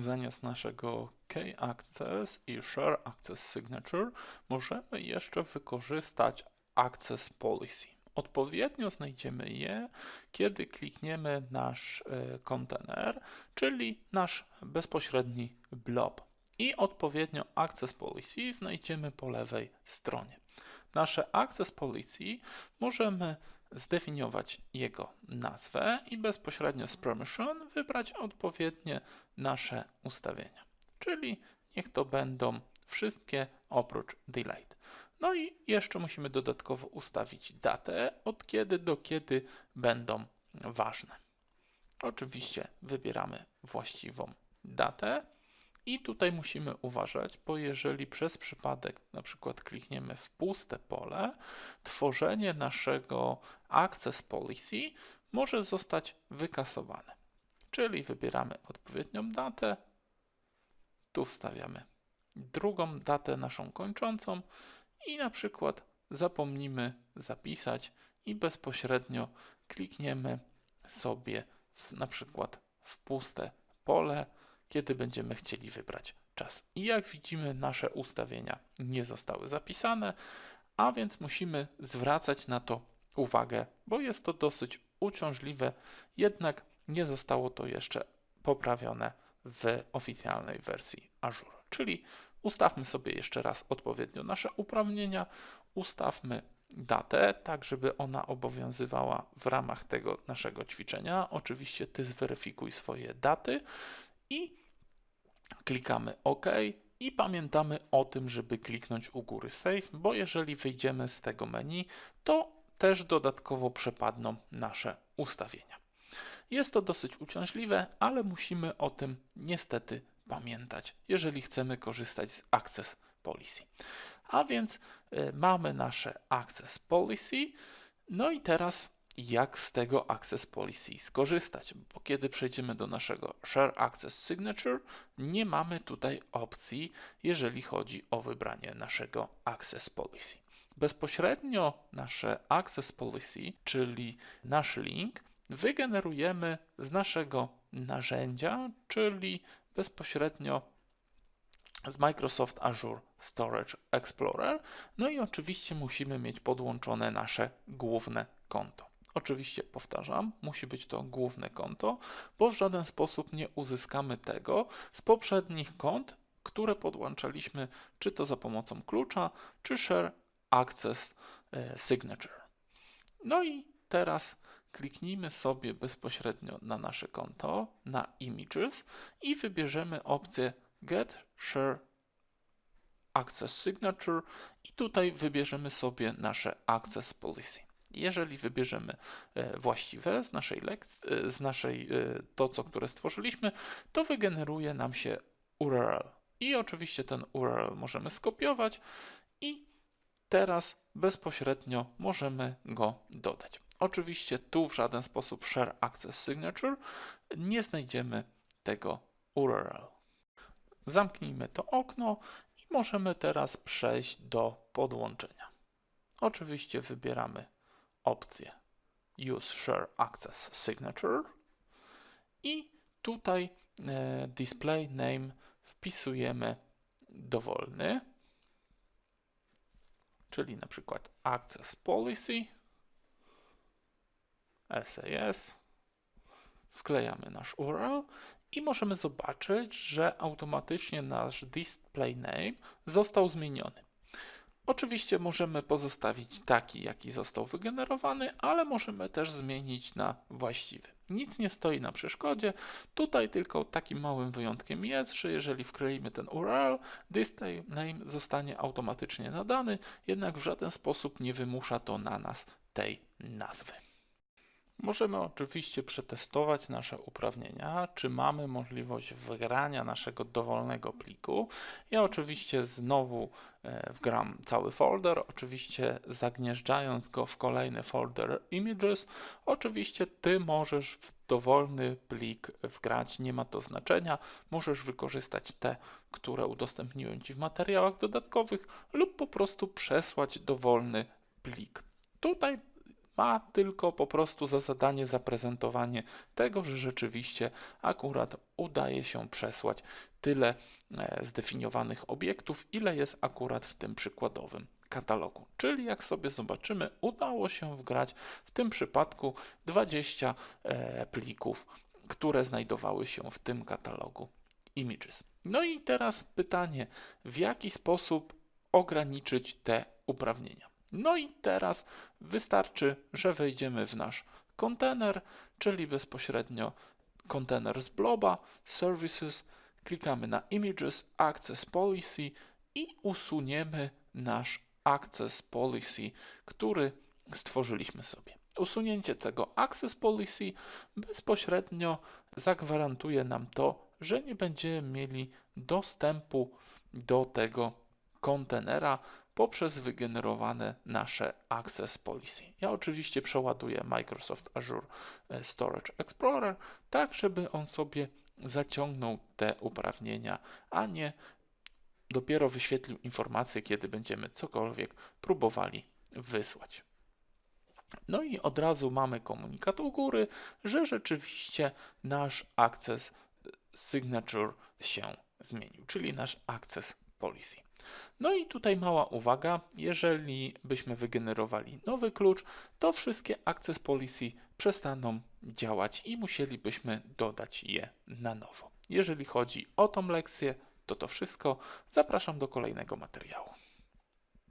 zamiast naszego K-Access i Share Access Signature możemy jeszcze wykorzystać Access Policy. Odpowiednio znajdziemy je, kiedy klikniemy nasz e, kontener, czyli nasz bezpośredni blob. I odpowiednio Access Policy znajdziemy po lewej stronie. Nasze Access Policy możemy zdefiniować jego nazwę i bezpośrednio z Permission wybrać odpowiednie nasze ustawienia. Czyli niech to będą wszystkie oprócz Delete. No i jeszcze musimy dodatkowo ustawić datę, od kiedy do kiedy będą ważne. Oczywiście wybieramy właściwą datę i tutaj musimy uważać, bo jeżeli przez przypadek na przykład klikniemy w puste pole, tworzenie naszego Access Policy może zostać wykasowane. Czyli wybieramy odpowiednią datę, tu wstawiamy drugą datę naszą kończącą i na przykład zapomnimy zapisać i bezpośrednio klikniemy sobie w, na przykład w puste pole, kiedy będziemy chcieli wybrać czas. I jak widzimy, nasze ustawienia nie zostały zapisane, a więc musimy zwracać na to uwagę, bo jest to dosyć uciążliwe, jednak nie zostało to jeszcze poprawione w oficjalnej wersji Azure. Czyli ustawmy sobie jeszcze raz odpowiednio nasze uprawnienia, ustawmy datę, tak żeby ona obowiązywała w ramach tego naszego ćwiczenia. Oczywiście ty zweryfikuj swoje daty i klikamy OK i pamiętamy o tym, żeby kliknąć u góry Save, bo jeżeli wyjdziemy z tego menu, to też dodatkowo przepadną nasze ustawienia. Jest to dosyć uciążliwe, ale musimy o tym niestety pamiętać, jeżeli chcemy korzystać z Access Policy. A więc y, mamy nasze Access Policy, no i teraz jak z tego Access Policy skorzystać, bo kiedy przejdziemy do naszego Share Access Signature, nie mamy tutaj opcji, jeżeli chodzi o wybranie naszego Access Policy. Bezpośrednio nasze Access Policy, czyli nasz link, wygenerujemy z naszego narzędzia, czyli bezpośrednio z Microsoft Azure Storage Explorer. No i oczywiście musimy mieć podłączone nasze główne konto. Oczywiście powtarzam, musi być to główne konto, bo w żaden sposób nie uzyskamy tego z poprzednich kont, które podłączaliśmy, czy to za pomocą klucza, czy Share Access e, Signature. No i teraz kliknijmy sobie bezpośrednio na nasze konto, na Images i wybierzemy opcję Get Share Access Signature i tutaj wybierzemy sobie nasze Access Policy. Jeżeli wybierzemy e, właściwe z naszej lekcji, e, z naszej e, to, co które stworzyliśmy, to wygeneruje nam się URL. I oczywiście ten URL możemy skopiować i teraz bezpośrednio możemy go dodać. Oczywiście tu w żaden sposób Share Access Signature nie znajdziemy tego URL. Zamknijmy to okno i możemy teraz przejść do podłączenia. Oczywiście wybieramy opcję. Use Share Access Signature. I tutaj e, display name wpisujemy dowolny, czyli na przykład Access Policy SAS, wklejamy nasz URL i możemy zobaczyć, że automatycznie nasz display name został zmieniony. Oczywiście możemy pozostawić taki, jaki został wygenerowany, ale możemy też zmienić na właściwy. Nic nie stoi na przeszkodzie. Tutaj tylko takim małym wyjątkiem jest, że jeżeli wkleimy ten URL, display name zostanie automatycznie nadany, jednak w żaden sposób nie wymusza to na nas tej nazwy. Możemy oczywiście przetestować nasze uprawnienia, czy mamy możliwość wygrania naszego dowolnego pliku. Ja oczywiście znowu e, wgram cały folder, oczywiście zagnieżdżając go w kolejny folder images. Oczywiście Ty możesz w dowolny plik wgrać, nie ma to znaczenia. Możesz wykorzystać te, które udostępniłem Ci w materiałach dodatkowych lub po prostu przesłać dowolny plik. Tutaj ma tylko po prostu za zadanie zaprezentowanie tego, że rzeczywiście akurat udaje się przesłać tyle e, zdefiniowanych obiektów, ile jest akurat w tym przykładowym katalogu. Czyli jak sobie zobaczymy, udało się wgrać w tym przypadku 20 e, plików, które znajdowały się w tym katalogu images. No i teraz pytanie, w jaki sposób ograniczyć te uprawnienia? No i teraz wystarczy, że wejdziemy w nasz kontener, czyli bezpośrednio kontener z bloba, services, klikamy na images, access policy i usuniemy nasz access policy, który stworzyliśmy sobie. Usunięcie tego access policy bezpośrednio zagwarantuje nam to, że nie będziemy mieli dostępu do tego kontenera poprzez wygenerowane nasze access policy. Ja oczywiście przeładuję Microsoft Azure e, Storage Explorer, tak żeby on sobie zaciągnął te uprawnienia, a nie dopiero wyświetlił informację, kiedy będziemy cokolwiek próbowali wysłać. No i od razu mamy komunikat u góry, że rzeczywiście nasz access signature się zmienił, czyli nasz access policy. No i tutaj mała uwaga, jeżeli byśmy wygenerowali nowy klucz, to wszystkie access policy przestaną działać i musielibyśmy dodać je na nowo. Jeżeli chodzi o tą lekcję, to to wszystko. Zapraszam do kolejnego materiału.